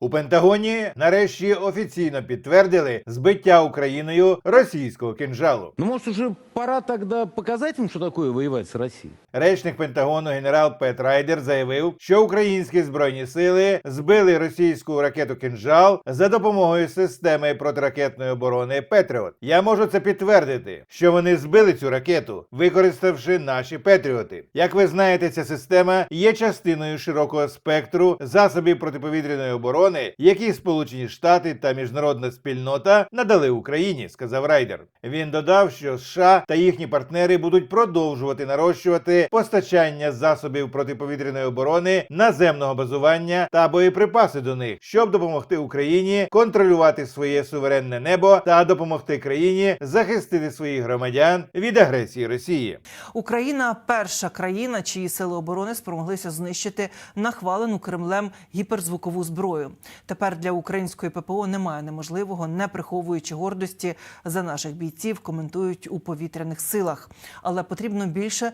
У Пентагоні нарешті офіційно підтвердили збиття Україною російського кинжалу. Ну, може, вже пора тогда показати їм, що таке воювати з Россией? Речник Пентагону генерал Пет Райдер заявив, що українські збройні сили збили російську ракету «Кинжал» за допомогою системи протиракетної оборони Петріот. Я можу це підтвердити, що вони збили цю ракету, використавши наші Петріоти. Як ви знаєте, ця система є частиною широкого спектру засобів протиповітряної оборони, які Сполучені Штати та міжнародна спільнота надали Україні, сказав Райдер. Він додав, що США та їхні партнери будуть продовжувати нарощувати постачання засобів протиповітряної оборони, наземного базування та боєприпаси до них, щоб допомогти Україні контролювати своє суверенне небо та допомогти країні захистити своїх громадян від агресії Росії. Україна перша країна, чиї сили оборони спромоглися знищити нахвалену Кремлем гіперзвукову зброю. Тепер для української ППО немає неможливого, не приховуючи гордості за наших бійців, коментують у повітряних силах. Але потрібно більше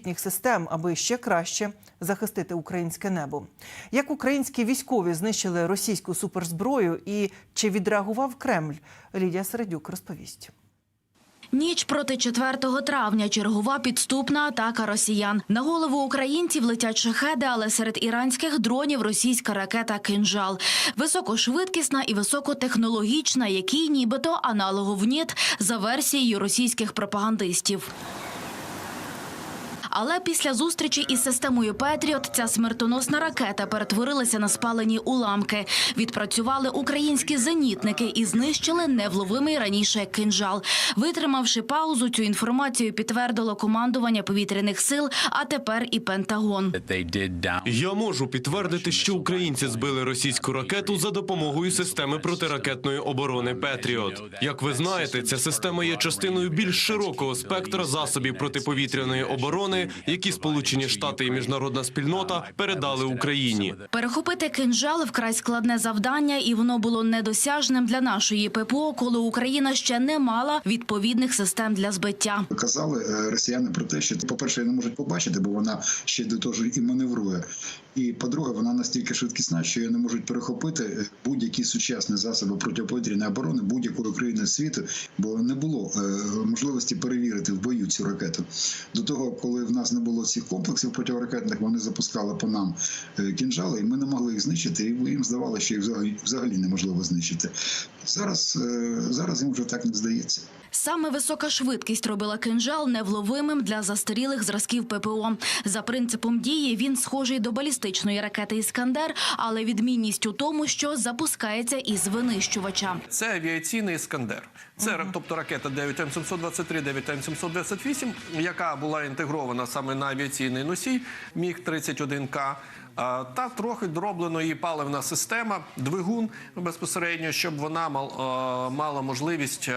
новітніх систем, аби ще краще захистити українське небо. Як українські військові знищили російську суперзброю і чи відреагував Кремль? Лідія Середюк розповість. Ніч проти 4 травня чергова підступна атака росіян. На голову українців летять шахеди, але серед іранських дронів російська ракета «Кинжал». Високошвидкісна і високотехнологічна, який нібито аналогов НІТ за версією російських пропагандистів. Але після зустрічі із системою Петріот ця смертоносна ракета перетворилася на спалені уламки. Відпрацювали українські зенітники і знищили невловимий раніше кинжал. Витримавши паузу, цю інформацію підтвердило командування повітряних сил, а тепер і Пентагон. Я можу підтвердити, що українці збили російську ракету за допомогою системи протиракетної оборони Петріот. Як ви знаєте, ця система є частиною більш широкого спектра засобів протиповітряної оборони, які Сполучені Штати і міжнародна спільнота передали Україні. Перехопити кинжал вкрай складне завдання, і воно було недосяжним для нашої ППО, коли Україна ще не мала відповідних систем для збиття. Казали е, росіяни про те, що по-перше, не можуть побачити, бо вона ще до того ж і маневрує. І по-друге, вона настільки швидкісна, що її не можуть перехопити е, будь-які сучасні засоби протиповітряної оборони будь-якої країни світу, бо не було е, можливості перевірити в бою цю ракету. До того, коли в нас не було цих комплексів протиракетних, вони запускали по нам е, кінжали, і ми не могли їх знищити. І їм здавалося, що їх взагалі, неможливо знищити. Зараз, е, зараз їм вже так не здається. Саме висока швидкість робила кинжал невловимим для застарілих зразків ППО. За принципом дії він схожий до балістичної ракети Іскандер, але відмінність у тому, що запускається із винищувача. Це авіаційний іскандер. Це ра- тобто ракета 9М723, 9М728, яка була інтегрована саме на авіаційний носій Міг 31К. Та трохи дроблено її паливна система, двигун безпосередньо, щоб вона мал- мала можливість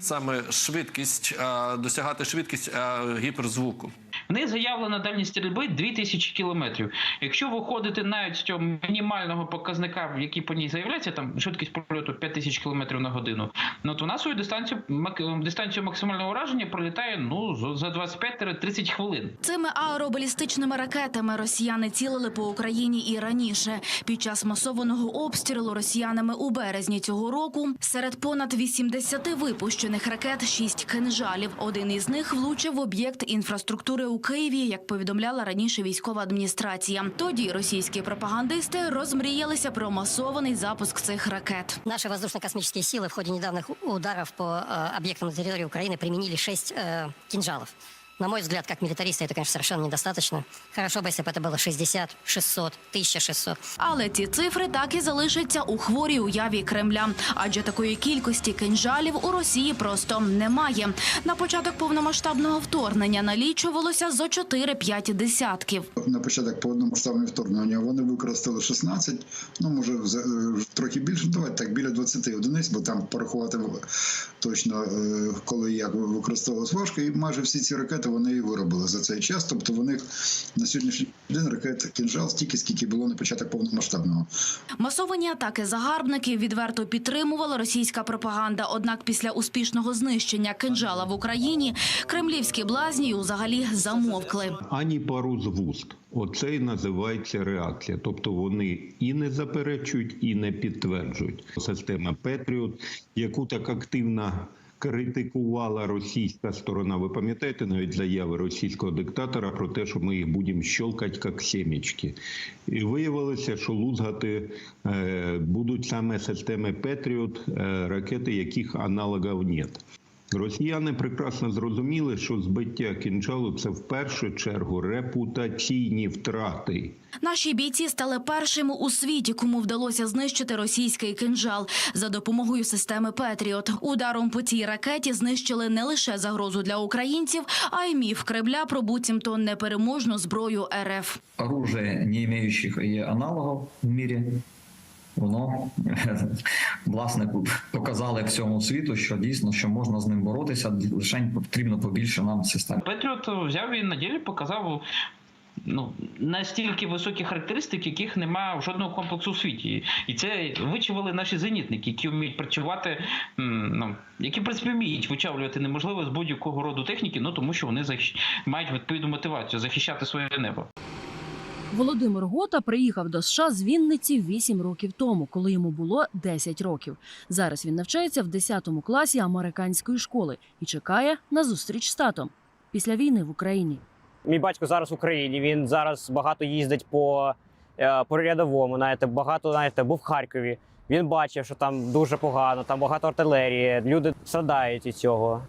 саме швидкість досягати швидкість гіперзвуку. Них заявлена дальність стрільби 2000 кілометрів. Якщо виходити навіть з цього мінімального показника, який по ній заявляється, там швидкість польоту 5000 кілометрів на годину, ну то на свою дистанцію мак- дистанцію максимального ураження пролітає ну за 25-30 хвилин. Цими аеробалістичними ракетами росіяни цілили по Україні і раніше. Під час масованого обстрілу росіянами у березні цього року серед понад 80 випущених ракет шість кинжалів. Один із них влучив в об'єкт інфраструктури у Києві, як повідомляла раніше військова адміністрація. Тоді російські пропагандисти розмріялися про масований запуск цих ракет. Наши воздушно-космические силы в ходе недавних ударов по э, объектам на территории Украины применили шесть э, кинжалов. На мой взгляд, как милитариста, это, конечно, совершенно недостаточно. Хорошо бы, если бы это было 60, 600, 1600. Але ці цифри так і залишаться у хворій уяві Кремля, адже такої кількості кинжалів у Росії просто немає. На початок повномасштабного вторгнення налічувалося зо 4-5 десятків. на початок повномасштабного вторгнення вони використали 16, ну може вза- е, трохи більше. Давайте так біля 20 одиниць, бо там порахувати точно, е, коли і як використовувалось важко. І майже всі ці ракети ракети вони і виробили за цей час. Тобто в них на сьогоднішній день ракет кінжал стільки, скільки було на початок повномасштабного. Масовані атаки загарбників відверто підтримувала російська пропаганда. Однак після успішного знищення кинжала в Україні кремлівські блазні взагалі замовкли. ані пару з вуст. Оце і називається реакція. Тобто вони і не заперечують, і не підтверджують. Система Петріот, яку так активно критикувала російська сторона. Ви пам'ятаєте навіть заяви російського диктатора про те, що ми їх будемо щелкати як сімечки. І виявилося, що лузгати е, будуть саме системи Петріот, е, ракети, яких аналогів нет. Росіяни прекрасно зрозуміли, що збиття кінжалу це в першу чергу репутаційні втрати. Наші бійці стали першими у світі, кому вдалося знищити російський кинжал за допомогою системи Петріот. Ударом по цій ракеті знищили не лише загрозу для українців, а й міф Кремля про буцімто непереможну зброю РФ. оружие, не имеющих и аналогов в мірі, воно власне показали всьому світу, що дійсно що можна з ним боротися, лише потрібно побільше нам систем. Петріот взяв і на ділі показав. Ну, настільки високі характеристики, яких немає в жодного комплексу у світі. І це вичавили наші зенітники, які вміють працювати, ну, які, в принципі, вміють вичавлювати неможливе з будь-якого роду техніки, ну тому що вони захищ... мають відповідну мотивацію захищати своє небо. Володимир Гота приїхав до США з Вінниці 8 років тому, коли йому було 10 років. Зараз він навчається в 10 класі американської школи і чекає на зустріч з татом після війни в Україні. Мій батько зараз в Україні. Він зараз багато їздить по, е, по рядовому. Знаєте, багато знаєте, був в Харкові. Він бачив, що там дуже погано, там багато артилерії. Люди страдають від цього.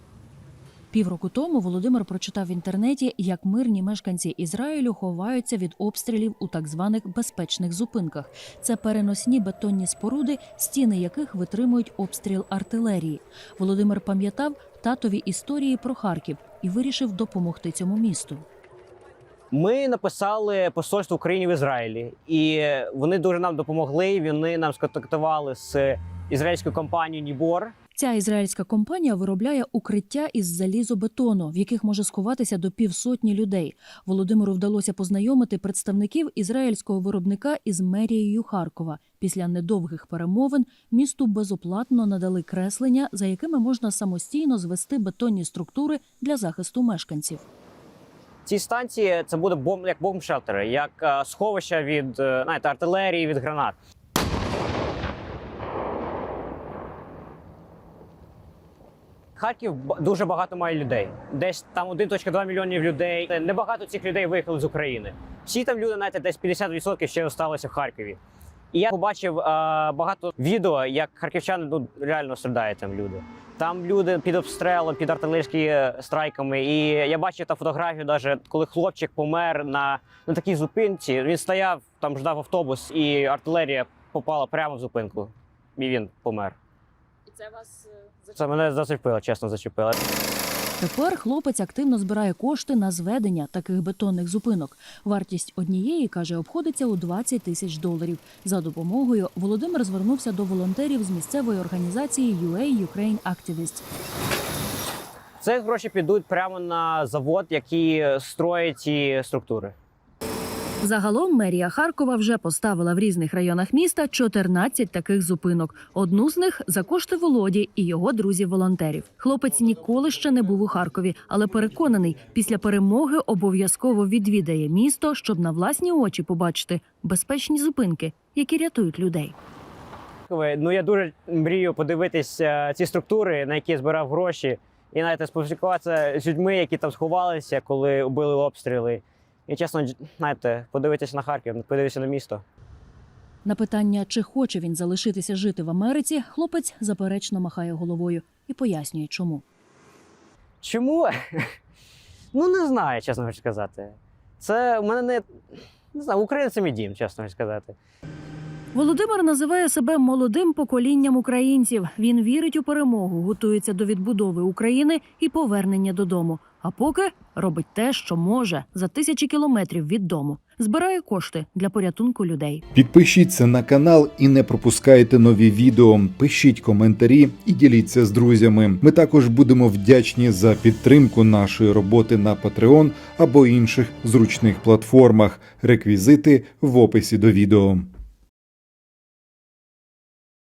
Півроку тому Володимир прочитав в інтернеті, як мирні мешканці Ізраїлю ховаються від обстрілів у так званих безпечних зупинках. Це переносні бетонні споруди, стіни яких витримують обстріл артилерії. Володимир пам'ятав татові історії про Харків і вирішив допомогти цьому місту. Ми написали посольство України в Ізраїлі, і вони дуже нам допомогли. Вони нам сконтактували з ізраїльською компанією Нібор. Ця ізраїльська компанія виробляє укриття із залізобетону, в яких може сховатися до півсотні людей. Володимиру вдалося познайомити представників ізраїльського виробника із мерією Харкова. Після недовгих перемовин місту безоплатно надали креслення, за якими можна самостійно звести бетонні структури для захисту мешканців. Ці станції це буде бомб як бомб-шелтери, як е, сховища від е, знаєте, артилерії, від гранат. Харків дуже багато має людей. Десь там 1,2 мільйонів людей. Небагато цих людей виїхали з України. Всі там люди, знаєте, десь 50% ще залишилися в Харкові. І я побачив е, багато відео, як харківчани ну, реально страдають там люди. Там люди під обстрелом, під артилерійськими страйками. І я бачив там фотографію, навіть коли хлопчик помер на, на такій зупинці. Він стояв, там ждав автобус, і артилерія попала прямо в зупинку. І він помер. Це вас Це мене зачепило, чесно зачепило. Тепер хлопець активно збирає кошти на зведення таких бетонних зупинок. Вартість однієї каже, обходиться у 20 тисяч доларів. За допомогою Володимир звернувся до волонтерів з місцевої організації UA Ukraine Activist. Це гроші підуть прямо на завод, який строїть ці структури. Загалом мерія Харкова вже поставила в різних районах міста 14 таких зупинок. Одну з них за кошти Володі і його друзів-волонтерів. Хлопець ніколи ще не був у Харкові, але переконаний, після перемоги обов'язково відвідає місто, щоб на власні очі побачити безпечні зупинки, які рятують людей. Ну я дуже мрію подивитися ці структури, на які збирав гроші, і навіть спілкуватися з людьми, які там сховалися, коли були обстріли. І чесно, знаєте, подивитися на Харків, подивитися на місто. На питання, чи хоче він залишитися жити в Америці, хлопець заперечно махає головою і пояснює, чому. Чому? Ну не знаю, чесно хочу сказати. Це в мене не. Не знаю, Україна це мій дім, чесно хочу сказати. Володимир називає себе молодим поколінням українців. Він вірить у перемогу, готується до відбудови України і повернення додому. А поки робить те, що може за тисячі кілометрів від дому, збирає кошти для порятунку людей. Підпишіться на канал і не пропускайте нові відео. Пишіть коментарі і діліться з друзями. Ми також будемо вдячні за підтримку нашої роботи на Patreon або інших зручних платформах. Реквізити в описі до відео.